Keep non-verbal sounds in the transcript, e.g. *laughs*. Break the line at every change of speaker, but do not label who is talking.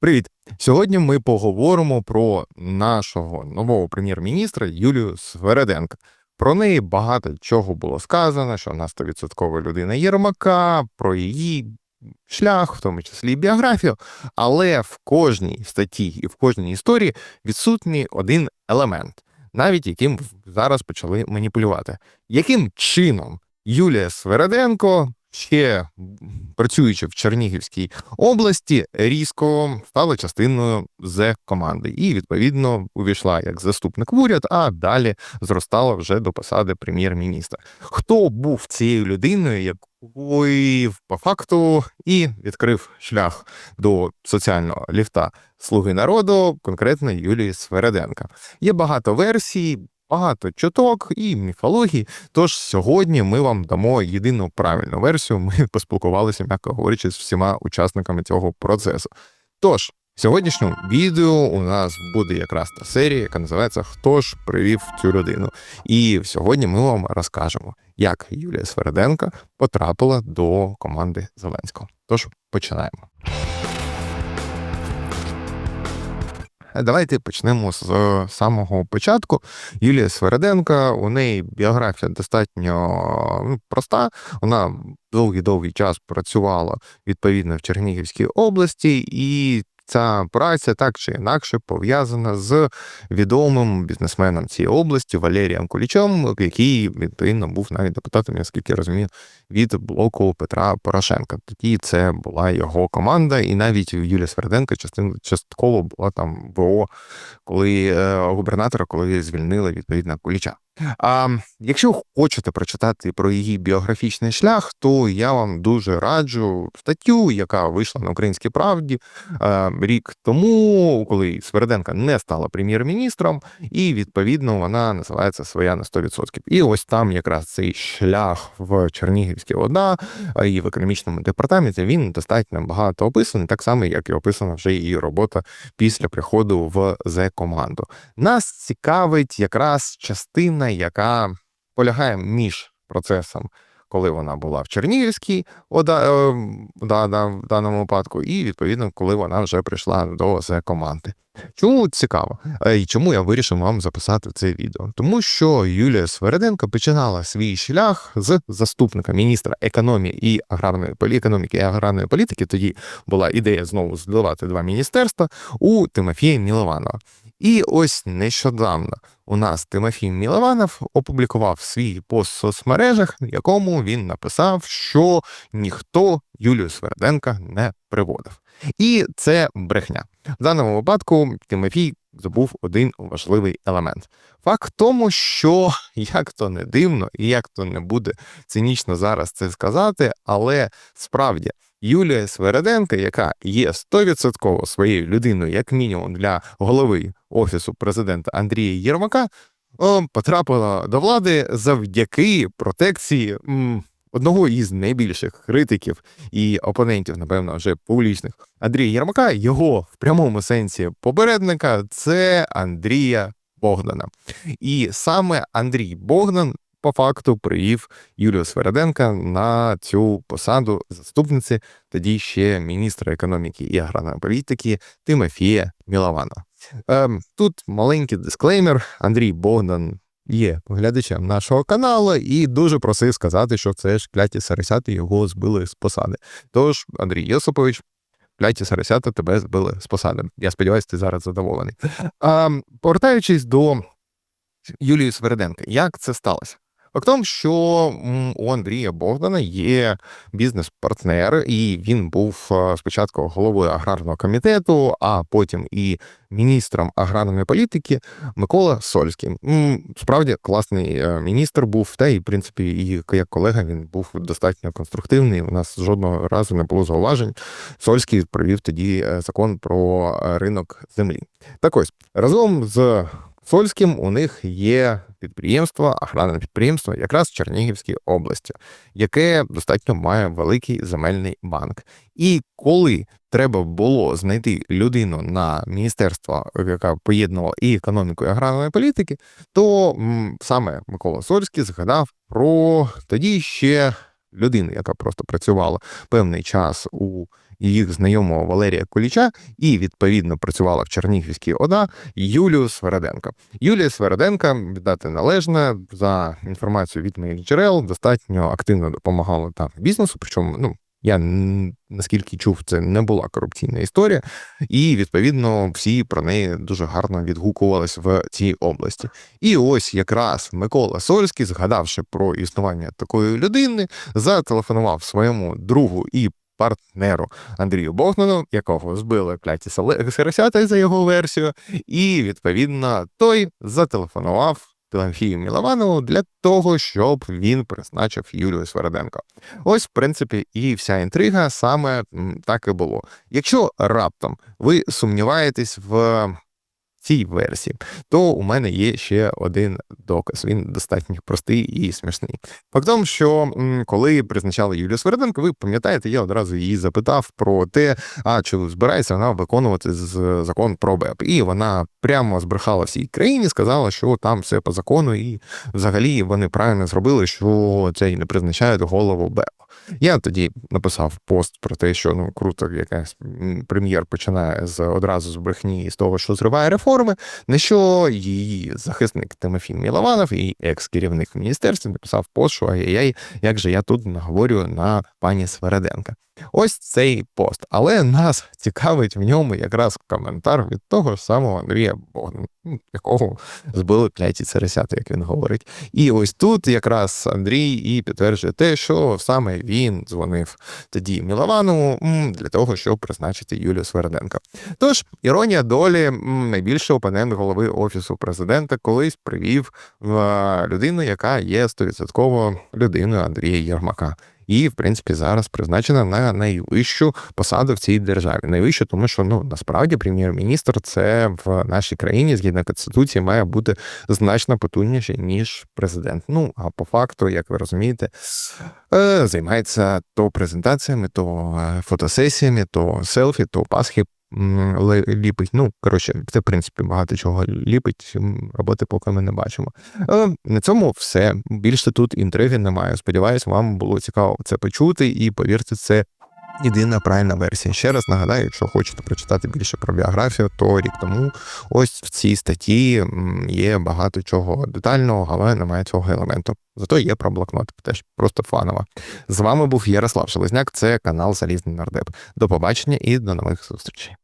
Привіт! Сьогодні ми поговоримо про нашого нового прем'єр-міністра Юлію Свереденко. Про неї багато чого було сказано, що вона 100% людина Єрмака, про її шлях, в тому числі і біографію. Але в кожній статті і в кожній історії відсутній один елемент, навіть яким зараз почали маніпулювати. Яким чином Юлія Свереденко ще працюючи в Чернігівській області, різко стала частиною з команди і відповідно увійшла як заступник в уряд, а далі зростала вже до посади прем'єр-міністра. Хто був цією людиною, якої по факту і відкрив шлях до соціального ліфта Слуги народу, конкретно Юлії Свереденка? Є багато версій багато чуток і міфології. Тож сьогодні ми вам дамо єдину правильну версію. Ми *laughs* поспілкувалися, м'яко говорячи, з всіма учасниками цього процесу. Тож. В сьогоднішньому відео у нас буде якраз та серія, яка називається Хто ж привів цю людину. І сьогодні ми вам розкажемо, як Юлія Свереденка потрапила до команди Зеленського. Тож починаємо. Давайте почнемо з самого початку. Юлія Свереденка, у неї біографія достатньо ну, проста. Вона довгий-довгий час працювала відповідно в Чернігівській області, і Ця праця так чи інакше пов'язана з відомим бізнесменом цієї області Валерієм Кулічом, який відповідно був навіть депутатом, наскільки я розумію, від блоку Петра Порошенка. Тоді це була його команда, і навіть Юлія Сверденка частково була там ВО, коли е, губернатора, коли звільнили відповідно Куліча. А якщо хочете прочитати про її біографічний шлях, то я вам дуже раджу статтю, яка вийшла на українській правді рік тому, коли Сверденка не стала прем'єр-міністром, і відповідно вона називається Своя на 100%. І ось там якраз цей шлях в Чернігівській ОДА і в економічному департаменті він достатньо багато описаний, так само як і описана вже її робота після приходу в Зе команду. Нас цікавить якраз частина яка полягає між процесом, коли вона була в Чернігівській ОДА, е, да, в даному випадку, і відповідно, коли вона вже прийшла до з команди. Чому цікаво? Е, і чому я вирішив вам записати це відео? Тому що Юлія Свереденко починала свій шлях з заступника міністра економії і аграрної економіки і аграрної політики. Тоді була ідея знову зливати два міністерства у Тимофія Мілованова. І ось нещодавно у нас Тимофій Мілованов опублікував свій пост в соцмережах, в якому він написав, що ніхто Юлію Сверденка не приводив. І це брехня. В даному випадку Тимофій забув один важливий елемент. Факт в тому, що як то не дивно, і як то не буде цинічно зараз це сказати, але справді Юлія Свереденка, яка є стовідсотково своєю людиною, як мінімум, для голови офісу президента Андрія Єрмака, потрапила до влади завдяки протекції. Одного із найбільших критиків і опонентів, напевно, вже публічних Андрія Єрмака, його в прямому сенсі попередника це Андрія Богдана. І саме Андрій Богдан по факту привів Юлію Свереденка на цю посаду заступниці, тоді ще міністра економіки і аграрної політики Тимофія Мілованова. Ем, Тут маленький дисклеймер. Андрій Богдан є глядачем нашого каналу і дуже просив сказати, що це ж кляті сарисяти його збили з посади. Тож, Андрій Йосипович, кляті сарисята тебе збили з посади. Я сподіваюся, ти зараз задоволений. А, Повертаючись до Юлії Свереденка, як це сталося? Факт тому, що у Андрія Богдана є бізнес-партнер, і він був спочатку головою аграрного комітету, а потім і міністром аграрної політики Микола Сольський. Справді класний е, міністр був, та і в принципі, і як колега він був достатньо конструктивний. У нас жодного разу не було зауважень. Сольський провів тоді е, закон про ринок землі. Так ось разом з Сольським у них є підприємство, аграрне підприємство, якраз в Чернігівській області, яке достатньо має великий земельний банк. І коли треба було знайти людину на міністерство, яка поєднувала і економіку, і аграрної політики, то саме Микола Сольський згадав про тоді ще людину, яка просто працювала певний час у їх знайомого Валерія Куліча, і відповідно працювала в Чернігівській ОДА Юлію Свереденко. Юлія Свереденка, віддати належне за інформацією від моїх джерел, достатньо активно допомагала там бізнесу. Причому, ну я наскільки чув, це не була корупційна історія, і відповідно всі про неї дуже гарно відгукувались в цій області. І ось якраз Микола Сольський, згадавши про існування такої людини, зателефонував своєму другу і партнеру Андрію Богдану, якого збили кляті сиросята за його версію, і відповідно той зателефонував. Тимофію Мілованову для того, щоб він призначив Юлію Сверденко. Ось, в принципі, і вся інтрига саме так і було. Якщо раптом ви сумніваєтесь в цій версії, то у мене є ще один доказ. Він достатньо простий і смішний. Факт тому, що коли призначали Юлію Сверденко, ви пам'ятаєте, я одразу її запитав про те, а чи збирається вона виконувати з закон про БЕП. І вона прямо збрехала всій країні, сказала, що там все по закону, і взагалі вони правильно зробили, що це і не призначають голову БЕП. Я тоді написав пост про те, що ну круто, якась прем'єр починає з одразу з брехні і з того, що зриває реформи. На що її захисник Тимофій Мілованов і екс-керівник міністерства написав пост, що ай-яй, як же я тут наговорю на пані Свереденка. Ось цей пост. Але нас цікавить в ньому якраз коментар від того ж самого Андрія Богдана, ну, якого збили кляті царесята, як він говорить. І ось тут якраз Андрій і підтверджує те, що саме він дзвонив тоді Мілованову для того, щоб призначити Юлію Сверденко. Тож, іронія долі, м, найбільший опонент голови офісу президента колись привів е, людину, яка є стовідсотково людиною Андрія Єрмака. І, в принципі, зараз призначена на найвищу посаду в цій державі. Найвищу, тому що ну насправді прем'єр-міністр це в нашій країні згідно конституції має бути значно потужніше ніж президент. Ну а по факту, як ви розумієте, е, займається то презентаціями, то е, фотосесіями, то селфі, то пасхи. Ліпить, ну коротше, це в принципі багато чого ліпить. Роботи поки ми не бачимо. Але На цьому все. Більше тут інтриги немає. Сподіваюсь, вам було цікаво це почути, і повірте, це єдина правильна версія. Ще раз нагадаю, якщо хочете прочитати більше про біографію, то рік тому ось в цій статті є багато чого детального, але немає цього елементу. Зато є про блокнот, теж просто фаново. З вами був Ярослав Шелезняк, це канал Залізний Нардеп. До побачення і до нових зустрічей.